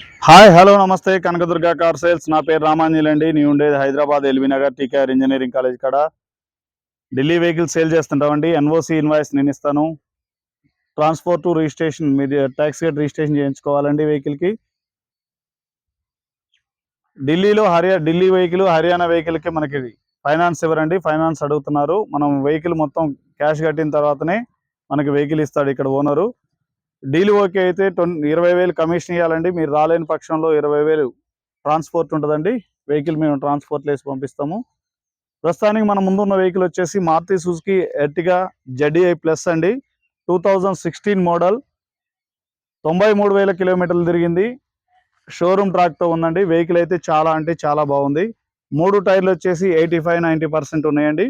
Hi hello నమస్తే. Kanakadurga car sales. నా పేరు రామాంజలి అండి. నేను ఉండేది Hyderabad LB Nagar TKR engineering college కాడ. ఢిల్లీ వెహికల్ సేల్ చేస్తుంటామండి. ఎన్ఓసి ఇన్వాయిస్ నేను ఇస్తాను. ట్రాన్స్పోర్ట్ రిజిస్ట్రేషన్ మీరు ట్యాక్స్ గేట్ రిజిస్ట్రేషన్ చేయించుకోవాలండి వెహికల్కి. ఢిల్లీలో హర్యా ఢిల్లీ వెహికల్ హర్యానా వెహికల్కి మనకి ఫైనాన్స్ ఇవ్వరండి. ఫైనాన్స్ అడుగుతున్నారు. మనం వెహికల్ మొత్తం క్యాష్ కట్టిన తర్వాతనే మనకి వెహికల్ ఇస్తాడు ఇక్కడ ఓనరు. డీల్ ఓకే అయితే ట్వం ఇరవై వేలు కమిషన్ ఇవ్వాలండి మీరు రాలేని పక్షంలో ఇరవై వేలు ట్రాన్స్పోర్ట్ ఉంటుందండి. వెహికల్ మేము ట్రాన్స్పోర్ట్ వేసి పంపిస్తాము. ప్రస్తుతానికి మన ముందున్న వెహికల్ వచ్చేసి Maruti Suzuki Ertiga ZDI plus అండి. Two thousand sixteen model. తొంభై మూడు వేల కిలోమీటర్లు తిరిగింది. షోరూమ్ ట్రాక్తో ఉందండి. వెహికల్ అయితే చాలా అంటే చాలా బాగుంది. మూడు టైర్లు వచ్చేసి ఎయిటీ ఫైవ్ నైంటీ పర్సెంట్ ఉన్నాయండి.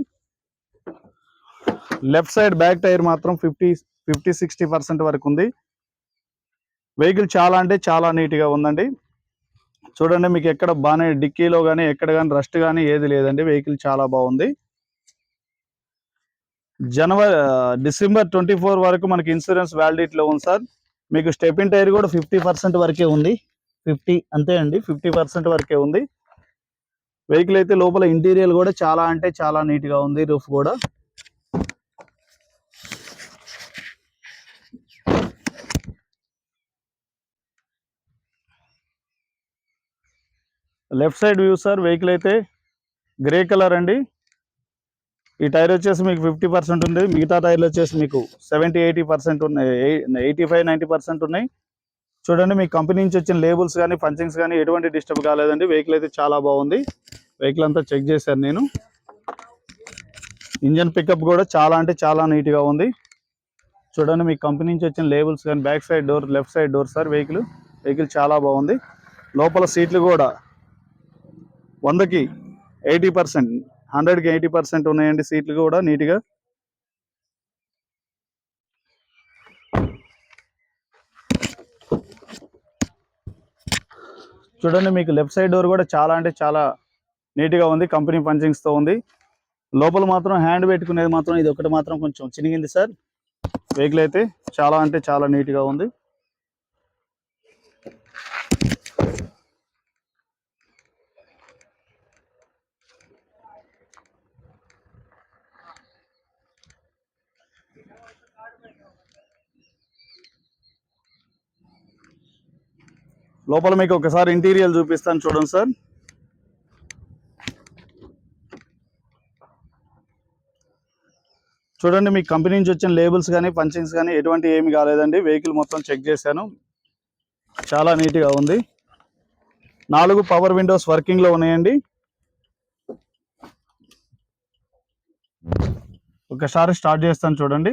లెఫ్ట్ సైడ్ బ్యాక్ టైర్ మాత్రం ఫిఫ్టీ ఫిఫ్టీ సిక్స్టీ పర్సెంట్ వరకు ఉంది. వెహికల్ చాలా అంటే చాలా నీట్గా ఉందండి. చూడండి మీకు ఎక్కడ బాగానే డిక్కీలో కానీ ఎక్కడ కానీ రస్ట్ కానీ ఏది లేదండి. వెహికల్ చాలా బాగుంది. జనవరి డిసెంబర్ ట్వంటీ ఫోర్ వరకు మనకి ఇన్సూరెన్స్ వ్యాలిడిటీలో ఉంది సార్. మీకు స్టెపిన్ టైర్ కూడా ఫిఫ్టీ పర్సెంట్ వరకే ఉంది. ఫిఫ్టీ అంతే అండి. ఫిఫ్టీ పర్సెంట్ వరకే ఉంది. వెహికల్ అయితే లోపల ఇంటీరియర్ కూడా చాలా అంటే చాలా నీట్గా ఉంది. రూఫ్ కూడా. Left side view sir vehicle అయితే గ్రే కలర్ అండి. ఈ టైర్ వచ్చేసి మీకు ఫిఫ్టీ పర్సెంట్ ఉంది. మిగతా టైర్లు వచ్చేసి మీకు సెవెంటీ ఎయిటీ పర్సెంట్ ఉన్నాయి. ఎయిటీ ఫైవ్ నైంటీ పర్సెంట్ ఉన్నాయి. చూడండి మీ కంపెనీ నుంచి వచ్చిన లేబుల్స్ కానీ పంచింగ్స్ కానీ ఎటువంటి డిస్టర్బ్ కాలేదండి. వెహికల్ అయితే చాలా బాగుంది. వెహికల్ అంతా చెక్ చేశాను నేను. ఇంజన్ పికప్ కూడా చాలా అంటే చాలా నీట్గా ఉంది. చూడండి మీ కంపెనీ నుంచి వచ్చిన లేబుల్స్ కానీ back side door left side door sir vehicle. Vehicle చాలా బాగుంది. లోపల సీట్లు కూడా వందకి ఎయిటీ పర్సెంట్ హండ్రెడ్కి ఎయిటీ పర్సెంట్ ఉన్నాయండి సీట్లు కూడా నీట్గా. చూడండి మీకు లెఫ్ట్ సైడ్ డోర్ కూడా చాలా అంటే చాలా నీట్గా ఉంది కంపెనీ పంచింగ్స్తో ఉంది. లోపల మాత్రం హ్యాండ్ పెట్టుకునేది మాత్రం ఇది ఒకటి మాత్రం కొంచెం చినిగింది సార్. వెహికల్ అయితే చాలా అంటే చాలా నీట్గా ఉంది. లోపల మీకు ఒకసారి ఇంటీరియర్ చూపిస్తాను చూడండి సార్. చూడండి మీ కంపెనీ నుంచి వచ్చిన లేబుల్స్ కానీ పంచింగ్స్ కానీ ఎటువంటి ఏమి కాలేదండి. వెహికల్ మొత్తం చెక్ చేశాను. చాలా నీట్గా ఉంది. నాలుగు పవర్ విండోస్ వర్కింగ్లో ఉన్నాయండి. ఒకసారి స్టార్ట్ చేస్తాను చూడండి.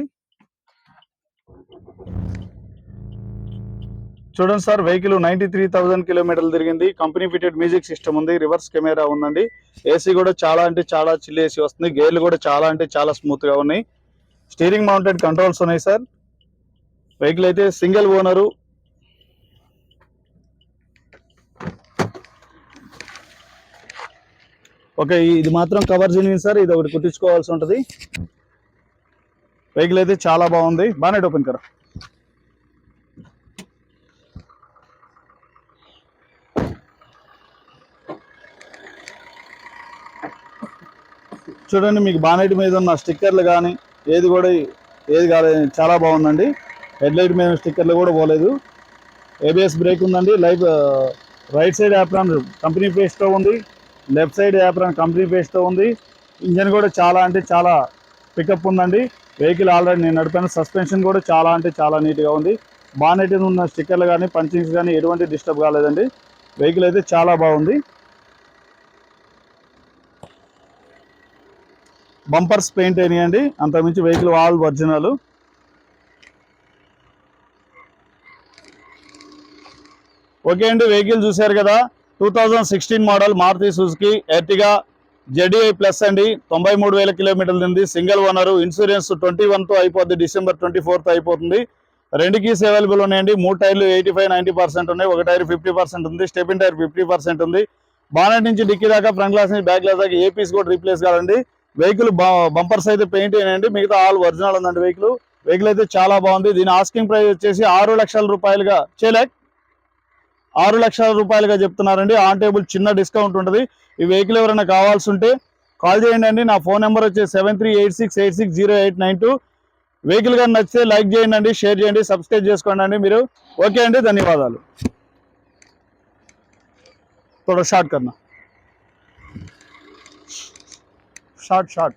చూడండి sir vehicle ninety three thousand కిలోమీటర్లు తిరిగింది. కంపెనీ ఫిటెడ్ మ్యూజిక్ సిస్టమ్ ఉంది. రివర్స్ కెమెరా ఉందండి. ఏసీ కూడా చాలా అంటే చాలా చిల్లి ఏసీ వస్తుంది. గేర్లు కూడా చాలా అంటే చాలా స్మూత్గా ఉన్నాయి. స్టీరింగ్ మౌంటెడ్ కంట్రోల్స్ ఉన్నాయి సార్. వెహికల్ అయితే సింగిల్ ఓనరు ఓకే ఇది మాత్రం కవర్ జరిగింది సార్. ఇది ఒకటి కుట్టించుకోవాల్సి ఉంటుంది. వెహికల్ అయితే చాలా బాగుంది. బాగానే ఓపెన్ కరా. చూడండి మీకు బానెట్ మీద ఉన్న స్టిక్కర్లు కానీ ఏది కూడా ఏది కాలేదు చాలా బాగుందండి. హెడ్ లైట్ మీద స్టిక్కర్లు కూడా పోలేదు. ఏబిఎస్ బ్రేక్ ఉందండి. Life right side apron company ఫేస్తో ఉంది. లెఫ్ట్ సైడ్ యాప్రాన్ కంపెనీ ఫేస్తో ఉంది. ఇంజన్ కూడా చాలా అంటే చాలా పికప్ ఉందండి. వెహికల్ ఆల్రెడీ నేను నడిపాను. సస్పెన్షన్ కూడా చాలా అంటే చాలా నీట్గా ఉంది. బానెట్ మీద ఉన్న స్టిక్కర్లు కానీ పంచింగ్స్ కానీ ఎటువంటి డిస్టర్బ్ కాలేదండి. వెహికల్ అయితే చాలా బాగుంది. బంపర్స్ పెయింట్ అయినాయండి. అంతకుమించి వెహికల్ ఆల్ ఒరిజినల్ ఓకే అండి వెహికల్ చూశారు కదా. Two thousand sixteen model Maruti Suzuki. Ertiga ZDI plus అండి. తొంభై మూడు వేల కిలోమీటర్లు ఉంది సింగిల్ ఓనరు. ఇన్సూరెన్స్ ట్వంటీ వన్తో అయిపోద్ది. డిసెంబర్ ట్వంటీ ఫోర్త్ అయిపోతుంది. రెండు కీస్ అవైలబుల్ ఉన్నాయండి. మూడు టైర్లు ఎయిటీ ఫైవ్ నైంటీ పర్సెంట్ ఉన్నాయి. ఒక టైర్ ఫిఫ్టీ పర్సెంట్ ఉంది. స్టెపిన్ టైర్ ఫిఫ్టీ పర్సెంట్ ఉంది. బానెట్ నుంచి డిక్కీ దాకా ఫ్రంట్ గ్లాస్ నుంచి బ్యాక్ గ్లాస్ దాకా ఏ పీస్ కూడా రీప్లేస్ కాదండి. వెహికల్ బంపర్స్ అయితే పెయింట్ అయినాయండి. మిగతా ఆల్ ఒరిజినల్ ఉందండి వెహికల్. వెహికల్ అయితే చాలా బాగుంది. దీని ఆస్కింగ్ ప్రైస్ వచ్చేసి ఆరు లక్షల రూపాయలుగా చేయలేక్. ఆరు లక్షల రూపాయలుగా చెప్తున్నారండి. ఆన్ టేబుల్ చిన్న డిస్కౌంట్ ఉంటుంది. ఈ వెహికల్ ఎవరైనా కావాల్సి ఉంటే కాల్ చేయండి అండి. నా ఫోన్ నెంబర్ వచ్చి seven three eight six eight six zero eight nine two vehicle కానీ నచ్చితే లైక్ చేయండి అండి షేర్ చేయండి సబ్స్క్రైబ్ చేసుకోండి అండి మీరు. ఓకే అండి. ధన్యవాదాలు. థోడా షార్ట్ కన్నా. Short short